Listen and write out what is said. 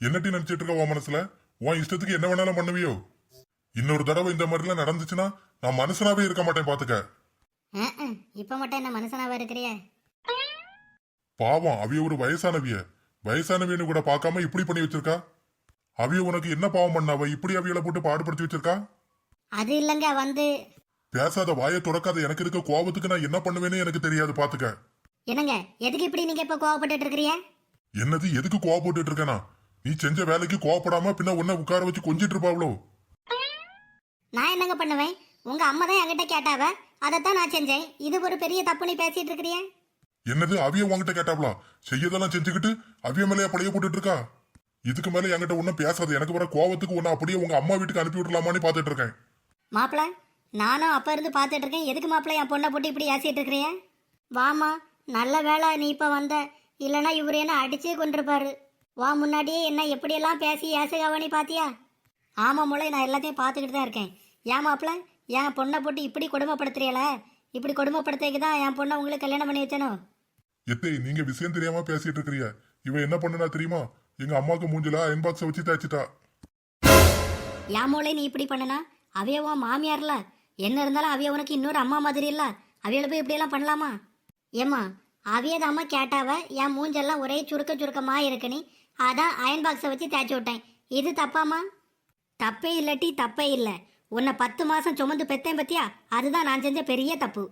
என்னட்டி நினைச்சிட்டு இருக்க உன் மனசுல? உன் இஷ்டத்துக்கு என்ன வேணாலும் பண்ணுவியோ? இன்னொரு தடவை இந்த மாதிரிலாம் நடந்துச்சுன்னா நான் மனுஷனாவே இருக்க மாட்டேன் பாத்துக்க. இப்ப மட்டும் என்ன மனுஷனாவா இருக்கிறிய? பாவம் அவிய ஒரு வயசானவிய. வயசானவியன்னு கூட பார்க்காம இப்படி பண்ணி வச்சிருக்கா? அவிய உனக்கு என்ன பாவம் பண்ணாவ? இப்படி அவியலை போட்டு பாடுபடுத்தி வச்சிருக்கா? அது இல்லைங்க வந்து. பேசாத வாயை துறக்காத. எனக்கு இருக்க கோபத்துக்கு நான் என்ன பண்ணுவேன்னு எனக்கு தெரியாது பாத்துக்க. என்னங்க எதுக்கு இப்படி நீங்க இப்ப கோவப்பட்டுட்டு இருக்கிறீங்க என்னது எதுக்கு கோவப்பட்டுட்டு இருக்கேனா? நீ செஞ்ச வேலைக்கு கோவப்படாம பின்ன உன்னை உட்கார வச்சு கொஞ்சிட்டு இருப்பாவளோ நான் என்னங்க பண்ணுவேன்? உங்க அம்மா தான் என்கிட்ட கேட்டாவ? அதைத்தான் நான் செஞ்சேன். இது ஒரு பெரிய தப்பு நீ பேசிட்டு இருக்கிறிய? என்னது அவிய உன்கிட்ட கேட்டாவளா? செய்யதெல்லாம் செஞ்சுக்கிட்டு அவிய மேலேயே பழைய போட்டுட்டு இருக்கா இதுக்கு மேல என்கிட்ட ஒன்னும் பேசாது. எனக்கு வர கோவத்துக்கு உன்னை அப்படியே உங்க அம்மா வீட்டுக்கு அனுப்பி விடலாமான்னு பாத்துட்டு இருக்கேன். மாப்பிள நானும் அப்ப இருந்து பார்த்துட்டு இருக்கேன். எதுக்கு மாப்பிள என் பொண்ணை போட்டு இப்படி ஏசிட்டு இருக்கிறிய? வாமா நல்ல வேலை நீ இப்ப வந்த. இல்லைன்னா இவர் என்ன அடிச்சே கொண்டிருப்பாரு. வா முன்னாடியே என்ன எப்படியெல்லாம் பேசி ஏசுகாவனி பாத்தியா? ஆமா முளை நான் எல்லாத்தையும் பார்த்துக்கிட்டு தான் இருக்கேன். ஏன் மாப்பிள என் பொண்ணை போட்டு இப்படி கொடுமைப்படுத்துறியல இப்படி கொடுமைப்படுத்துறதுக்கு தான் என் பொண்ணை உங்களுக்கு கல்யாணம் பண்ணி வச்சனோ? எத்தை நீங்க விஷயம் தெரியாம பேசிட்டு இருக்கிறிய இவ என்ன பண்ணுனா தெரியுமா? எங்க அம்மாக்கு மூஞ்சில அயன் பாக்ஸ வச்சு தேய்ச்சிட்டா. என் மூளை நீ இப்படி பண்ணனா? அவைய உன் மாமியார்ல. என்ன இருந்தாலும் அவைய உனக்கு இன்னொரு அம்மா மாதிரி இல்ல. அவையில போய் இப்படியெல்லாம் பண்ணலாமா? ஏம்மா அவியதாம கேட்டாவ என் மூஞ்செல்லாம் ஒரே சுருக்க சுருக்கமாக இருக்குன்னு அதான் அயன் பாக்ஸை வச்சு தேய்ச்சி விட்டேன். இது தப்பாமா தப்பே இல்லாட்டி தப்பே இல்லை. உன்னை பத்து மாதம் சுமந்து பெத்தேன் பத்தியா? அதுதான் நான் செஞ்ச பெரிய தப்பு.